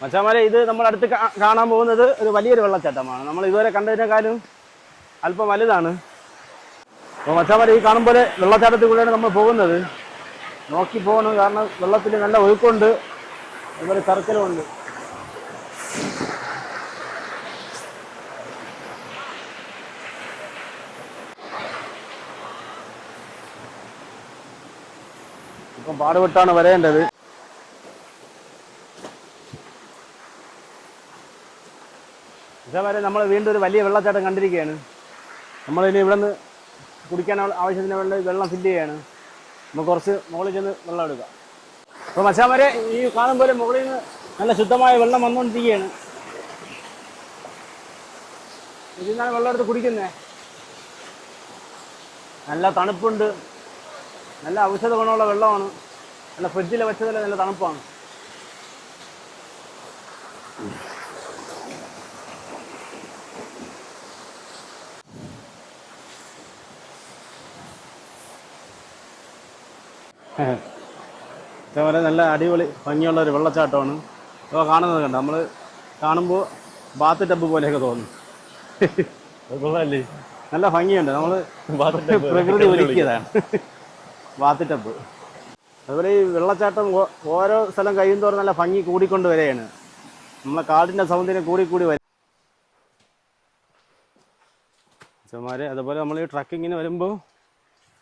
മച്ചാമാരെ ഇത് നമ്മൾ അടുത്ത് കാണാൻ പോകുന്നത് ഒരു വലിയൊരു വെള്ളച്ചാട്ടമാണ്. നമ്മൾ ഇതുവരെ കണ്ടതിനേക്കാളും അല്പം വലുതാണ്. അപ്പോൾ മച്ചാമാരെ ഈ കാണും പോലെ വെള്ളച്ചാട്ടത്തിൽ കൂടെയാണ് നമ്മൾ പോകുന്നത്. നോക്കി പോകണം കാരണം വെള്ളത്തിൽ നല്ല ഒഴുക്കുണ്ട്. അതുപോലെ കറക്കലുമുണ്ട്. ഇപ്പം പാടുപെട്ടാണ് വരേണ്ടത്. ഇതേവരെ നമ്മൾ വീണ്ടും ഒരു വലിയ വെള്ളച്ചാട്ടം കണ്ടിരിക്കുകയാണ്. നമ്മളിനി ഇവിടെ നിന്ന് കുടിക്കാൻ ആവശ്യത്തിന് വെള്ളം വെള്ളം ഫില്ല് ചെയ്യാണ്. നമുക്ക് കുറച്ച് മുകളിൽ ചെന്ന് വെള്ളം എടുക്കാം. അപ്പോൾ മച്ചാമാരെ ഈ കാണും പോലെ മുകളിൽ നിന്ന് നല്ല ശുദ്ധമായ വെള്ളം വന്നുകൊണ്ടിരിക്കുകയാണ്. ഇതിൽ നിന്നാണ് വെള്ളം എടുത്ത് കുടിക്കുന്നത് നല്ല തണുപ്പുണ്ട്. നല്ല ഔഷധ ഗുണമുള്ള വെള്ളമാണ്. നല്ല ഫ്രിഡ്ജിൽ വെച്ചതല്ല നല്ല തണുപ്പാണ്. നല്ല അടിപൊളി ഭംഗിയുള്ള ഒരു വെള്ളച്ചാട്ടമാണ്. ഇപ്പോൾ കാണുന്നത് കണ്ട? നമ്മൾ കാണുമ്പോൾ ബാത്ത് ടബ് പോലെയൊക്കെ തോന്നുന്നു നല്ല ഭംഗിയുണ്ട്. നമ്മൾ പ്രകൃതി ഒരുക്കിയതാണ്. ബാത്ത് ടബ് അതുപോലെ ഈ വെള്ളച്ചാട്ടം ഓരോ സ്ഥലം കഴിയും തോറും നല്ല ഭംഗി കൂടിക്കൊണ്ട് വരികയാണ്. നമ്മളെ കാടിന്റെ സൗന്ദര്യം കൂടി കൂടി വരും. അച്ഛന്മാരെ അതുപോലെ നമ്മൾ ഈ ട്രക്കിങ്ങിന് വരുമ്പോൾ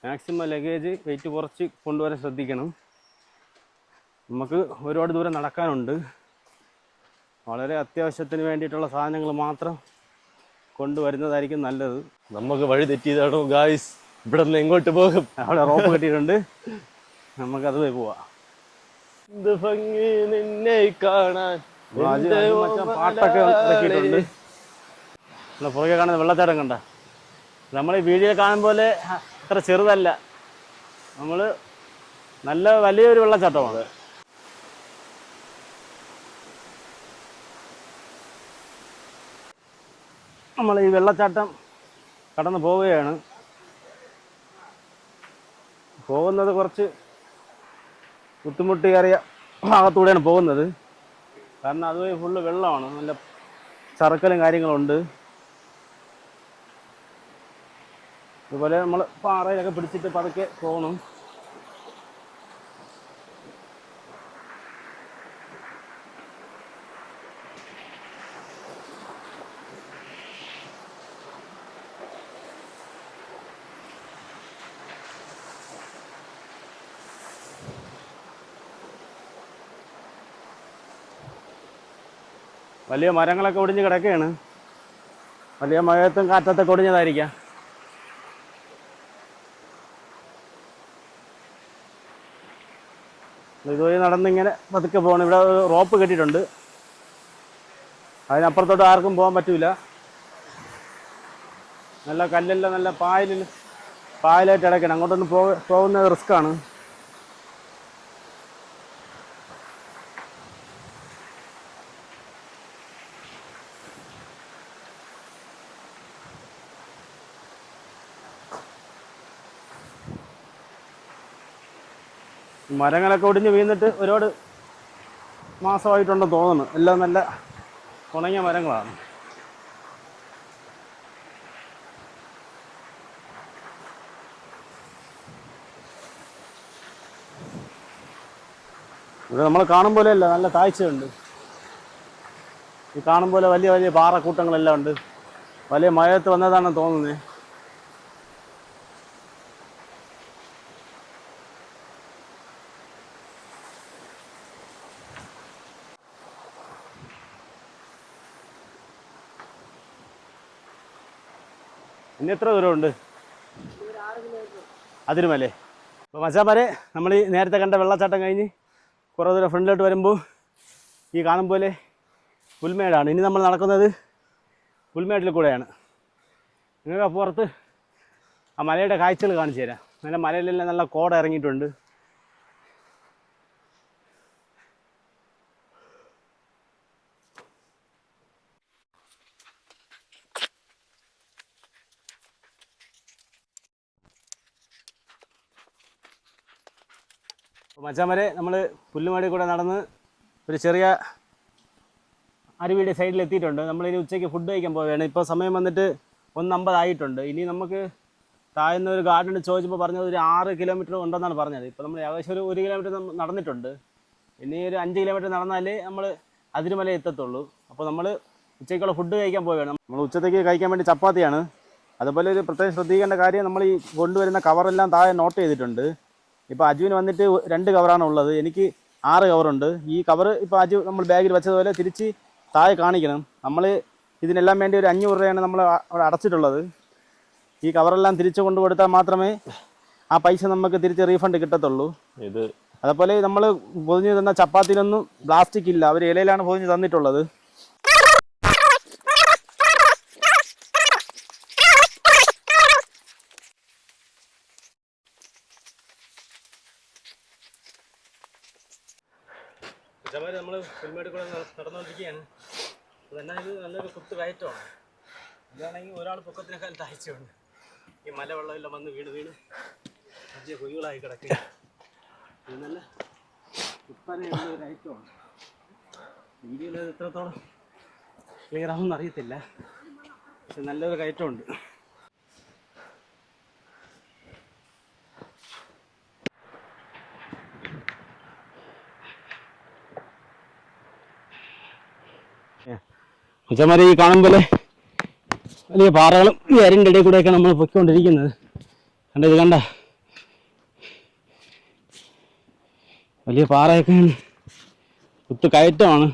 മാക്സിമം ലഗേജ് വെയിറ്റ് കുറച്ച് കൊണ്ടുവരാൻ ശ്രദ്ധിക്കണം. നമുക്ക് ഒരുപാട് ദൂരം നടക്കാനുണ്ട്. വളരെ അത്യാവശ്യത്തിന് വേണ്ടിയിട്ടുള്ള സാധനങ്ങൾ മാത്രം കൊണ്ടുവരുന്നതായിരിക്കും നല്ലത്. നമുക്ക് വഴി തെറ്റിയതാണോ ഗായ്സ് ഇവിടെ നിന്ന് എങ്ങോട്ട് പോകും? അവിടെ റോപ്പ് കെട്ടിയിട്ടുണ്ട്. നമുക്കത് പോയി പോവാം. എന്ത് ഭംഗി നിന്നെ കാണാൻ. പാട്ടൊക്കെ ഇറക്കിയിട്ടുണ്ട് പുറകെ കാണുന്ന വെള്ളച്ചാട്ടം കണ്ട. നമ്മൾ ഈ വീഡിയോ കാണും പോലെ അത്ര ചെറുതല്ല. നമ്മൾ നല്ല വലിയൊരു വെള്ളച്ചാട്ടമാണ്. നമ്മൾ ഈ വെള്ളച്ചാട്ടം കടന്നു പോവുകയാണ്. പോകുന്നത് കുറച്ച് ബുദ്ധിമുട്ടേറിയ ഭാഗത്തൂടെയാണ് പോകുന്നത്. കാരണം അതുവഴി ഫുള്ള് വെള്ളമാണ്. നല്ല ചറുക്കലും കാര്യങ്ങളുണ്ട്. അതുപോലെ നമ്മൾ പാറയിലൊക്കെ പിടിച്ചിട്ട് പതുക്കെ പോകണം വലിയ മരങ്ങളൊക്കെ ഒടിഞ്ഞ് കിടക്കുകയാണ്. വലിയ മഴയത്തും കാറ്റത്തൊക്കെ ഒടിഞ്ഞതായിരിക്കാം. ഇതുവഴി നടന്നിങ്ങനെ പതുക്കെ പോകണം ഇവിടെ റോപ്പ് കെട്ടിയിട്ടുണ്ട്. അതിനപ്പുറത്തോട്ട് ആർക്കും പോകാൻ പറ്റൂല. നല്ല കല്ലെല്ലാം നല്ല പായലിൽ പായലായിട്ട് ഇടയ്ക്കണം അങ്ങോട്ടൊന്നും പോകുന്നത് റിസ്ക്കാണ്. മരങ്ങളൊക്കെ ഒടിഞ്ഞ് വീണിട്ട് ഒരുപാട് മാസമായിട്ടുണ്ടെന്ന് തോന്നുന്നു. എല്ലാം നല്ല ഉണങ്ങിയ മരങ്ങളാണ്. ഇവിടെ നമ്മൾ കാണും പോലെയല്ല നല്ല കാഴ്ചയുണ്ട്. ഈ കാണും പോലെ വലിയ വലിയ പാറക്കൂട്ടങ്ങളെല്ലാം ഉണ്ട്. വലിയ മഴയത്ത് വന്നതാണെന്ന് തോന്നുന്നത് ഇനി എത്ര ദൂരമുണ്ട്? അതിരുമല്ലേ അപ്പോൾ മച്ചാമാരെ നമ്മൾ ഈ നേരത്തെ കണ്ട വെള്ളച്ചാട്ടം കഴിഞ്ഞ് കുറേ ദൂരം ഫ്രണ്ടിലോട്ട് വരുമ്പോൾ ഈ കാണും പോലെ പുൽമേടാണ്. ഇനി നമ്മൾ നടക്കുന്നത് പുൽമേട്ടിൽ കൂടെയാണ്. നിങ്ങൾക്ക് പുറത്ത് ആ മലയുടെ കാഴ്ചകൾ കാണിച്ചു തരാം. നല്ല മലയിലെല്ലാം നല്ല കോട ഇറങ്ങിയിട്ടുണ്ട്. മച്ചാൻ വരെ നമ്മൾ പുല്ലുമാടി കൂടെ നടന്ന് ഒരു ചെറിയ അരുവിയുടെ സൈഡിൽ എത്തിയിട്ടുണ്ട്. നമ്മളിനി ഉച്ചയ്ക്ക് ഫുഡ് കഴിക്കാൻ പോവുകയാണ്. ഇപ്പോൾ സമയം വന്നിട്ട് ഒന്നമ്പതായിട്ടുണ്ട് ഇനി നമുക്ക് താഴ്ന്ന ഒരു ഗാർഡനിൽ ചോദിച്ചപ്പോൾ പറഞ്ഞത് ഒരു ആറ് കിലോമീറ്റർ ഉണ്ടെന്നാണ് പറഞ്ഞത്. ഇപ്പോൾ നമ്മൾ ഏകദേശം ഒരു ഒരു കിലോമീറ്റർ നടന്നിട്ടുണ്ട്. ഇനി ഒരു അഞ്ച് കിലോമീറ്റർ നടന്നാലേ നമ്മൾ അതിരുമല എത്തത്തുള്ളൂ. അപ്പോൾ നമ്മൾ ഉച്ചയ്ക്കുള്ള ഫുഡ് കഴിക്കാൻ പോവുകയാണ്. നമ്മൾ ഉച്ചത്തേക്ക് കഴിക്കാൻ വേണ്ടി ചപ്പാത്തിയാണ്. അതുപോലെ ഒരു പ്രത്യേകം ശ്രദ്ധിക്കേണ്ട കാര്യം നമ്മൾ ഈ കൊണ്ടുവരുന്ന കവറെല്ലാം താഴെ നോട്ട് ചെയ്തിട്ടുണ്ട്. ഇപ്പോൾ അജുവിന് വന്നിട്ട് രണ്ട് കവറാണ് ഉള്ളത്. എനിക്ക് ആറ് കവറുണ്ട്. ഈ കവർ ഇപ്പോൾ അജു നമ്മൾ ബാഗിൽ വെച്ചതുപോലെ തിരിച്ച് താഴെ കാണിക്കണം. നമ്മൾ ഇതിനെല്ലാം വേണ്ടി ഒരു അഞ്ഞൂറ് രൂപയാണ് നമ്മൾ അവിടെ അടച്ചിട്ടുള്ളത്. ഈ കവറെല്ലാം തിരിച്ചു കൊണ്ടു കൊടുത്താൽ മാത്രമേ ആ പൈസ നമുക്ക് തിരിച്ച് റീഫണ്ട് കിട്ടത്തുള്ളൂ. ഇത് അതേപോലെ നമ്മൾ പൊതിഞ്ഞ് തന്ന ചപ്പാത്തിയിലൊന്നും പ്ലാസ്റ്റിക് ഇല്ല. അവർ ഇലയിലാണ് പൊതിഞ്ഞ് തന്നിട്ടുള്ളത്. നമ്മൾ ഫിൽമേഡ് കൂടെ നടന്നുകൊണ്ടിരിക്കുകയാണ് അതെന്നാ ഇത് നല്ലൊരു കുത്ത് കയറ്റമാണ്. ഇതാണെങ്കിൽ ഒരാൾ പൊക്കത്തിനേക്കാൾ താഴ്ചയുണ്ട് ഈ മല വെള്ളമെല്ലാം വന്ന് വീണ് വീണ് വലിയ കുഴികളായി കിടക്കുക ഇത് നല്ല കുത്തനെയുള്ള ഒരു ഐറ്റമാണ്. വീഡിയോയിൽ എത്രത്തോളം ക്ലിയർ ആണെന്ന് അറിയത്തില്ല. പക്ഷെ നല്ലൊരു കയറ്റമുണ്ട്. ഉച്ചമാരെ ഈ കാണും പോലെ വലിയ പാറകളും ഈ അരിന്റെ ഇടയിൽ കൂടെയൊക്കെ നമ്മൾ പൊയ്ക്കൊണ്ടിരിക്കുന്നത്. കണ്ട ഇത് കണ്ട? വലിയ പാറയൊക്കെ കുത്തു കയറ്റമാണ്.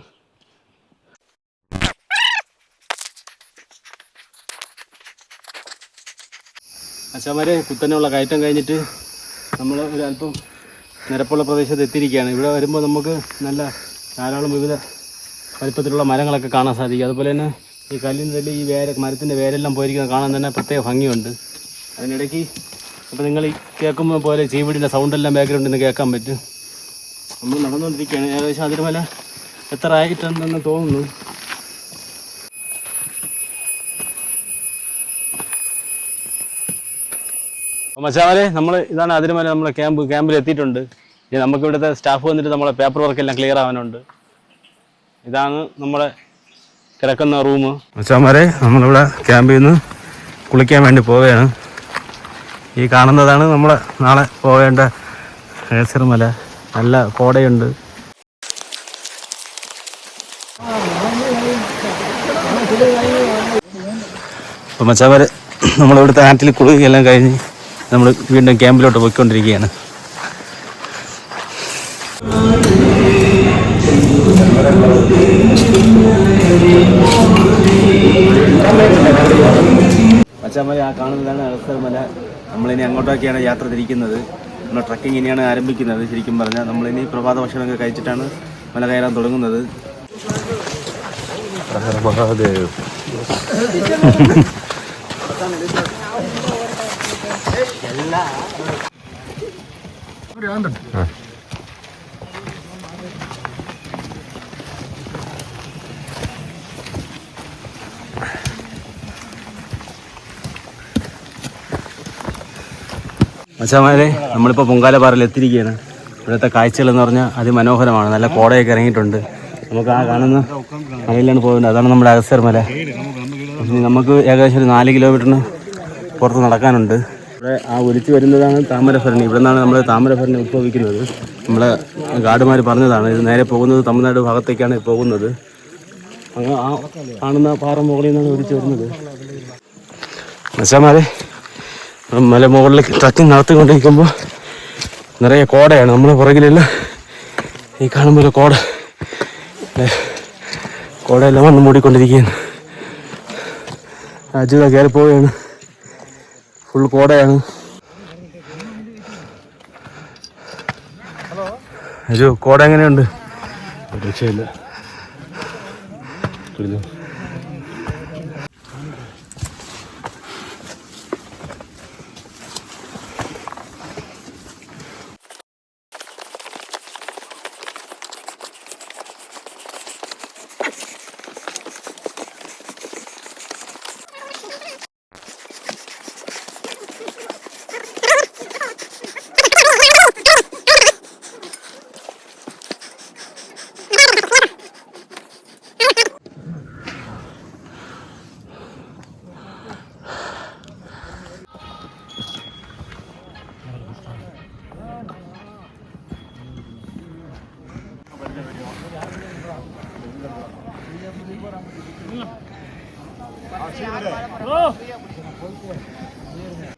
അച്ഛന്മാരെ കുത്തനെയുള്ള കയറ്റം കഴിഞ്ഞിട്ട് നമ്മൾ ഒരു അല്പം നിരപ്പുള്ള പ്രദേശത്ത് എത്തിയിരിക്കുകയാണ്. ഇവിടെ വരുമ്പോൾ നമുക്ക് നല്ല ധാരാളം വിവിധ വലിപ്പത്തിലുള്ള മരങ്ങളൊക്കെ കാണാൻ സാധിക്കും. അതുപോലെ തന്നെ ഈ കല്ലിന്റെ ഈ വേര മരത്തിന്റെ വേരെല്ലാം പോയിരിക്കുന്നത് കാണാൻ തന്നെ പ്രത്യേക ഭംഗിയുണ്ട്. അതിനിടയ്ക്ക് അപ്പോൾ നിങ്ങൾ കേൾക്കുമ്പോൾ പോലെ ചീവിടിന്റെ സൗണ്ടെല്ലാം ബാക്ക്ഗ്രൗണ്ടിൽ നിന്ന് കേൾക്കാൻ പറ്റും. നമ്മൾ നടന്നുകൊണ്ടിരിക്കുകയാണ്. ഏകദേശം അതിരുമല എത്ര ആയിട്ടുണ്ടെന്ന് തോന്നുന്നു. മച്ചാമലെ നമ്മൾ ഇതാണ് അതിരുമല നമ്മളെ ക്യാമ്പ് ക്യാമ്പിൽ എത്തിയിട്ടുണ്ട്. ഇനി നമുക്ക് ഇവിടുത്തെ സ്റ്റാഫ് വന്നിട്ട് നമ്മളെ പേപ്പർ വർക്ക് എല്ലാം ക്ലിയർ ആവാനുണ്ട്. ഇതാണ് നമ്മുടെ കിടക്കുന്ന റൂം മച്ചാമാരെ നമ്മളിവിടെ ക്യാമ്പിൽ നിന്ന് കുളിക്കാൻ വേണ്ടി പോവുകയാണ്. ഈ കാണുന്നതാണ് നമ്മൾ നാളെ പോവേണ്ട മല നല്ല കോടയുണ്ട്. അപ്പം മച്ചാമാരെ നമ്മളിവിടുത്തെ ആറ്റിൽ കുളിയെല്ലാം കഴിഞ്ഞ് നമ്മൾ വീണ്ടും ക്യാമ്പിലോട്ട് പോയിക്കൊണ്ടിരിക്കുകയാണ്. മച്ചാമല ആ കാണുന്നതാണ് അഗസ്തമല നമ്മളിനി അങ്ങോട്ടൊക്കെയാണ് യാത്ര തിരിക്കുന്നത്. നമ്മൾ ട്രക്കിംഗ് ഇനിയാണ് ആരംഭിക്കുന്നത് ശരിക്കും പറഞ്ഞാൽ. നമ്മളിനി പ്രഭാത ഭക്ഷണമൊക്കെ കഴിച്ചിട്ടാണ് മല കയറാൻ തുടങ്ങുന്നത്. മഹാദേവ് മച്ചാമാരെ നമ്മളിപ്പോൾ പൊങ്കാല പാറയിൽ എത്തിയിരിക്കുകയാണ്. ഇവിടുത്തെ കാഴ്ചകൾ എന്ന് പറഞ്ഞാൽ അതിമനോഹരമാണ്. നല്ല കോടയൊക്കെ ഇറങ്ങിയിട്ടുണ്ട്. നമുക്ക് ആ കാണുന്ന മലയിലാണ് പോകുന്നത്. അതാണ് നമ്മുടെ അഗസ്തർ മല. നമുക്ക് ഏകദേശം ഒരു നാല് കിലോമീറ്ററിന് പുറത്ത് നടക്കാനുണ്ട്. ഇവിടെ ആ ഒലിച്ച് വരുന്നതാണ് താമരഭരണി. ഇവിടെ നിന്നാണ് നമ്മൾ താമരഭരണി ഉത്ഭവിക്കുന്നത് നമ്മളെ ഗാർഡുമാർ പറഞ്ഞതാണ് ഇത് നേരെ പോകുന്നത് തമിഴ്നാട് ഭാഗത്തേക്കാണ് പോകുന്നത്. ആ കാണുന്ന പാറ മുകളിൽ നിന്നാണ് ഒലിച്ചു വരുന്നത്. മച്ചാമാരെ മല മുകളിലേക്ക് ട്രക്കിംഗ് നടത്തിക്കൊണ്ടിരിക്കുമ്പോൾ നിറയെ കോടയാണ് നമ്മുടെ പുറകിലെല്ലാം ഈ കാണുമ്പോൾ കോട. കോടയെല്ലാം വന്ന് മൂടിക്കൊണ്ടിരിക്കുകയാണ്. അജിത കയറി പോവുകയാണ്. ഫുൾ കോടയാണ്. അജു കോട എങ്ങനെയുണ്ട്? രക്ഷയില്ല.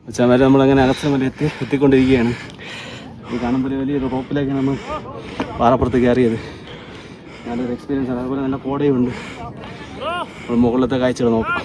അച്ഛന്മാർ നമ്മളങ്ങനെ അകത്തമല എത്തി എത്തിക്കൊണ്ടിരിക്കുകയാണ്. ഇത് കാണുമ്പോൾ വലിയൊരു റോപ്പിലേക്ക് നമ്മൾ പാറപ്പുറത്ത് കയറിയത്. നല്ലൊരു എക്സ്പീരിയൻസ് ആണ്. അതുപോലെ നല്ല കോടയുണ്ട്. നമ്മൾ മുകളിലത്തെ കാഴ്ചകൾ നോക്കാം.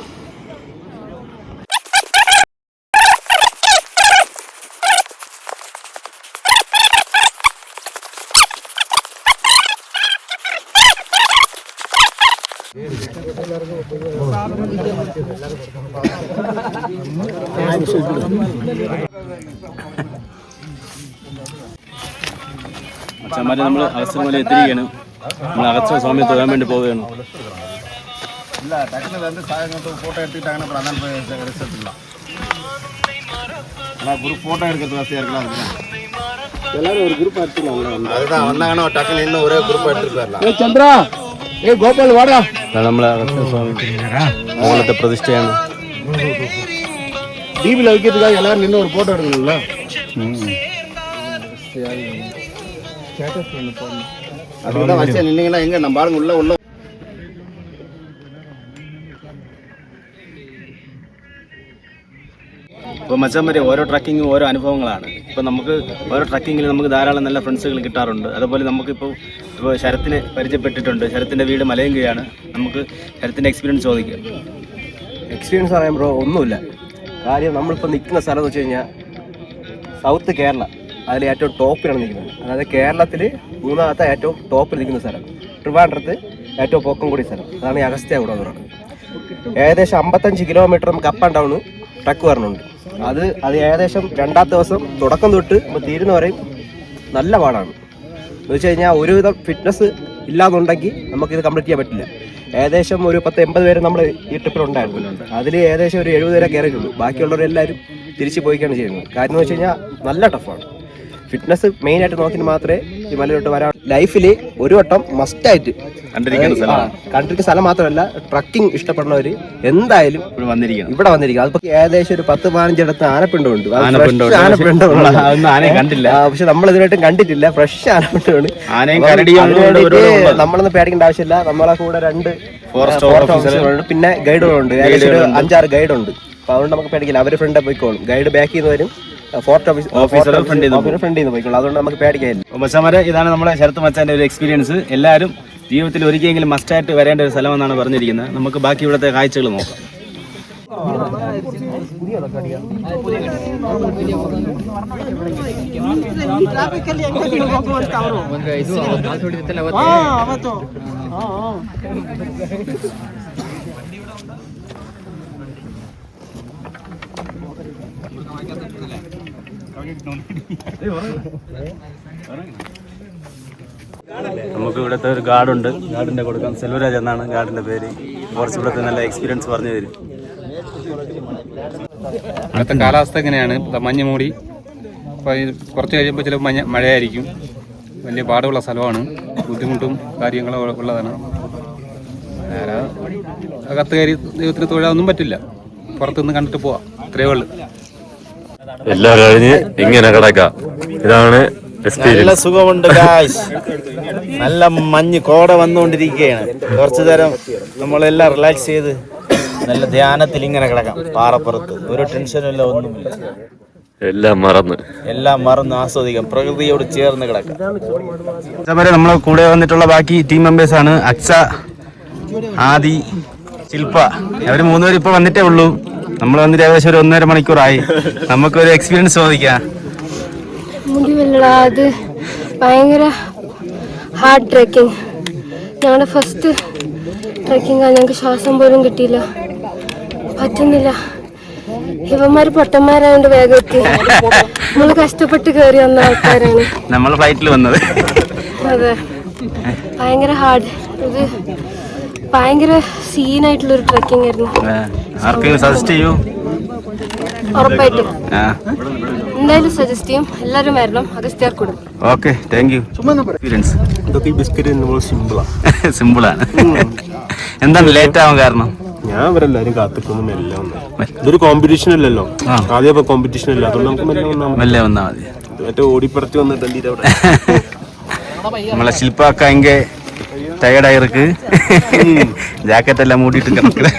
അച്ഛന്മാരെ നമ്മൾ അഗസ്തമല എത്തിയിരിക്കുകയാണ് നമ്മൾ അഗസ്ത സ്വാമിയെ തൊഴാൻ വേണ്ടി പോവുകയാണ് இல்ல டக்குனு வந்து சாயங்காலத்து ஃபோட்டோ எடுத்துக்கிட்டாங்கன்னா அப்புறம் அதான் போய் ரிசல்ட் இல்லை ஆனால் குரூப் ஃபோட்டோ எடுக்கிறது வசதியாக இருக்கலாம் அதுதான் எல்லாரும் ஒரு குரூப் எடுத்துக்கலாம் அதுதான் வந்தாங்கன்னா டக்குனு இன்னும் ஒரே குரூப் எடுத்துட்டு போயிடலாம் ചന്ദ്ര ఏ గోపాల్ వాడా నడమల மூலத்தை பிரதிஷ்டையான டிவியில் வைக்கிறதுக்காக எல்லாரும் நின்று ஒரு போட்டோ எடுக்கணும்ல? அதுதான் வச்சேன் நின்னீங்கன்னா எங்க? நம்ம பாருங்க உள்ள உள்ள ഇപ്പോൾ മച്ചാന്മാരെ ഓരോ ട്രക്കിങ്ങും ഓരോ അനുഭവങ്ങളാണ്. ഇപ്പോൾ നമുക്ക് ഓരോ ട്രക്കിങ്ങിൽ നമുക്ക് ധാരാളം നല്ല ഫ്രണ്ട്സുകൾ കിട്ടാറുണ്ട്. അതുപോലെ നമുക്കിപ്പോൾ ഇപ്പോൾ ശരത്തിനെ പരിചയപ്പെട്ടിട്ടുണ്ട്. ശരത്തിന്റെ വീട് മലയങ്കയാണ്. നമുക്ക് ശരത്തിന്റെ എക്സ്പീരിയൻസ് ചോദിക്കാം. എക്സ്പീരിയൻസ് പറയാൻ ബ്രോ ഒന്നുമില്ല. കാര്യം നമ്മളിപ്പോൾ നിൽക്കുന്ന സ്ഥലം എന്ന് വെച്ച് കഴിഞ്ഞാൽ സൗത്ത് കേരള. അതിൽ ഏറ്റവും ടോപ്പിലാണ് നിൽക്കുന്നത് അതായത് കേരളത്തിൽ മൂന്നാമത്തെ ഏറ്റവും ടോപ്പിൽ നിൽക്കുന്ന സ്ഥലം. ട്രിവാൻഡ്രത്ത് ഏറ്റവും പൊക്കം കൂടിയ സ്ഥലം. അതാണ് ഈ അഗസ്ത്യ കൂടെ ഏകദേശം അമ്പത്തഞ്ച് കിലോമീറ്റർ നമുക്ക് അപ്പ് ആൻഡ് ഡൗൺ ട്രക്ക് വരണുണ്ട്. അത് അത് ഏകദേശം രണ്ടാമത്തെ ദിവസം തുടക്കം തൊട്ട് തീരുന്ന വരെയും നല്ല പാടാണ്. എന്ന് വെച്ച് കഴിഞ്ഞാൽ ഒരുവിധം ഫിറ്റ്നസ് ഇല്ലാന്നുണ്ടെങ്കിൽ നമുക്കിത് കംപ്ലീറ്റ് ചെയ്യാൻ പറ്റില്ല. ഏകദേശം ഒരു പത്ത് എൺപത് പേര് നമ്മൾ ഈ ട്രിപ്പിലുണ്ടായിരുന്നു അതിൽ ഏകദേശം ഒരു എഴുപത് പേരെ കയറിയിട്ടുള്ളൂ. ബാക്കിയുള്ളവരെല്ലാവരും തിരിച്ചു പോയിക്കാണ് ചെയ്യുന്നത്. കാര്യം എന്ന് വെച്ച് കഴിഞ്ഞാൽ നല്ല ടഫാണ് ഫിറ്റ്നസ് മെയിൻ ആയിട്ട് നോക്കി മാത്രമേ ഈ മലയിലോട്ട് വരാൻ ലൈഫിൽ ഒരു വട്ടം മസ്റ്റായിട്ട് കണ്ടിരിക്കുന്ന സ്ഥലമാണ്. കണ്ടിരിക്കുന്ന സ്ഥലം മാത്രമല്ല ട്രക്കിംഗ് ഇഷ്ടപ്പെടുന്നവർ എന്തായാലും ഇവിടെ വന്നിരിക്കണം. ഇവിടെ വന്നിരിക്കും അതിപ്പോ ഏകദേശം ഒരു പത്ത് പതിനഞ്ചിടത്ത് ആനപ്പിണ്ടുണ്ട് കണ്ടില്ല. പക്ഷെ നമ്മൾ ഇതിനായിട്ടും കണ്ടിട്ടില്ല ഫ്രഷ് ആനപ്പിണ്ടുണ്ട്. നമ്മളൊന്നും പേടിക്കേണ്ട ആവശ്യമില്ല. നമ്മളെ കൂടെ രണ്ട് ഫോറസ്റ്റ്. ഓഫീസറുണ്ട് പിന്നെ ഗൈഡുകളുണ്ട്. ഏകദേശം ഒരു അഞ്ചാറ് ഗൈഡുണ്ട്. അപ്പൊ അതുകൊണ്ട് നമുക്ക് പേടിക്കില്ല. അവർ ഫ്രണ്ട് പോയിക്കോളും. ഗൈഡ് ബാക്ക് ചെയ്യുന്ന വരും ഫോർട്ട് ഓഫീസ് ൽ നിന്ന് ഫ്രണ്ട് നിന്ന് പോയിക്കോളും. അതുകൊണ്ട് നമുക്ക് പേടിക്കായിരുന്നു മച്ചാമാരെ ഇതാണ് നമ്മുടെ ശരത് മച്ചാന്റെ ഒരു എക്സ്പീരിയൻസ് എല്ലാവരും ജീവിതത്തിൽ ഒരിക്കലെങ്കിലും മസ്റ്റായിട്ട് വരേണ്ട ഒരു സ്ഥലമെന്നാണ് പറഞ്ഞിരിക്കുന്നത്. നമുക്ക് ബാക്കി ഇവിടുത്തെ കാഴ്ചകൾ നോക്കാം. നമുക്ക് ഇവിടുത്തെ ഒരു ഗാർഡുണ്ട്. ഗാർഡിന്റെ കൊടുക്കാം സെൽവരാജ് എന്നാണ് ഗാർഡിന്റെ പേര്. കുറച്ച് ഇവിടുത്തെ നല്ല എക്സ്പീരിയൻസ് പറഞ്ഞു തരും. അടുത്ത കാലാവസ്ഥ എങ്ങനെയാണ്? മഞ്ഞ് മൂടി. കുറച്ച് കഴിയുമ്പോൾ ചില മഞ്ഞ മഴയായിരിക്കും. വലിയ പാടുള്ള സ്ഥലമാണ്. ബുദ്ധിമുട്ടും കാര്യങ്ങളും ഉള്ള- ഉള്ളതാണ്. അകത്ത് കയറി ദൈവത്തിന് തൊഴാനൊന്നും പറ്റില്ല. പുറത്തുനിന്ന് കണ്ടിട്ട് പോവാം. ഇത്രയേ ഉള്ളൂ. എല്ലാം കഴിഞ്ഞ് ഇങ്ങനെ കിടക്കാം. ഇതാണ് നല്ല സുഖമുണ്ട് ഗായ്സ് നല്ല മഞ്ഞ് കോട വന്നുകൊണ്ടിരിക്കുകയാണ്. കുറച്ചു നേരം നമ്മളെല്ലാം റിലാക്സ് ചെയ്ത് നല്ല ധ്യാനത്തിൽ ഇങ്ങനെ കിടക്കാം. പാറപ്പുറത്ത്. ഒരു ടെൻഷനും ഇല്ല ഒന്നുമില്ല. എല്ലാം മറന്ന്. എല്ലാം മറന്ന് ആസ്വദിക്കാം. പ്രകൃതിയോട് ചേർന്ന് കിടക്കാം. അതേപോലെ നമ്മളെ കൂടെ വന്നിട്ടുള്ള ബാക്കി ടീം മെമ്പേഴ്സ് ആണ് അക്സ ആദി ശില്പ അവർ മൂന്നുപേരും ഇപ്പൊ വന്നിട്ടേ ഉള്ളൂ. നമ്മൾ വന്നിട്ട് ഏകദേശം ഒരു ഒന്നര മണിക്കൂറായി. നമുക്കൊരു എക്സ്പീരിയൻസ് ചോദിക്കാം. ഭയങ്കര ഹാർഡ് ട്രെക്കിംഗ് ഞങ്ങളുടെ ഫസ്റ്റ് ട്രെക്കിംഗ് ഞങ്ങൾക്ക് ശ്വാസം പോലും കിട്ടിയില്ല. പറ്റുന്നില്ല. ഇവന്മാര് പൊട്ടന്മാരായോണ്ട് വേഗം എത്തി. നമ്മൾ കഷ്ടപ്പെട്ട് കയറി വന്ന ആൾക്കാരാണ്. നമ്മൾ ഫ്ലൈറ്റിൽ വന്നത്. അതെ. ഭയങ്കര ഹാർഡ് ഇത് ഭയങ്കര സീനായിട്ടുള്ളൊരു ട്രക്കിംഗ് ആയിരുന്നു. ആർക്കെങ്കിലും സജസ്റ്റ് ചെയ്യൂ? ഉറപ്പായിട്ടും. എന്തായാലും സജസ്റ്റ് ചെയ്യും. എല്ലാവരും വരണം. അഗസ്ത്യാർക്കൂടും ഓക്കെ താങ്ക് യു എക്സ്പീരിയൻസ് ഇതൊക്കെ ഈ ബിസ്ക്കറ്റ് നമ്മൾ സിമ്പിളാണ് സിമ്പിളാണ് എന്താണ് ലേറ്റ് ആവാൻ കാരണം? ഞാൻ ഇവരെല്ലാരും കാത്തിക്കുന്നു മെല്ലെ വന്നു ഇതൊരു കോമ്പറ്റീഷൻ അല്ലല്ലോ. ആദ്യം കോമ്പറ്റീഷൻ അല്ല? അതുകൊണ്ട് നമുക്ക് മെല്ലെ വന്നാൽ മതി. മെല്ലെ വന്നാൽ മതി. മറ്റേ ഓടിപ്പറത്തി വന്നിട്ടുണ്ട് അവിടെ നമ്മളെ ശില്പ കങ്കെ டயர்டாயிருக்கு ஜாக்கெட் எல்லாம் மூடிட்டு கிடக்குறேன்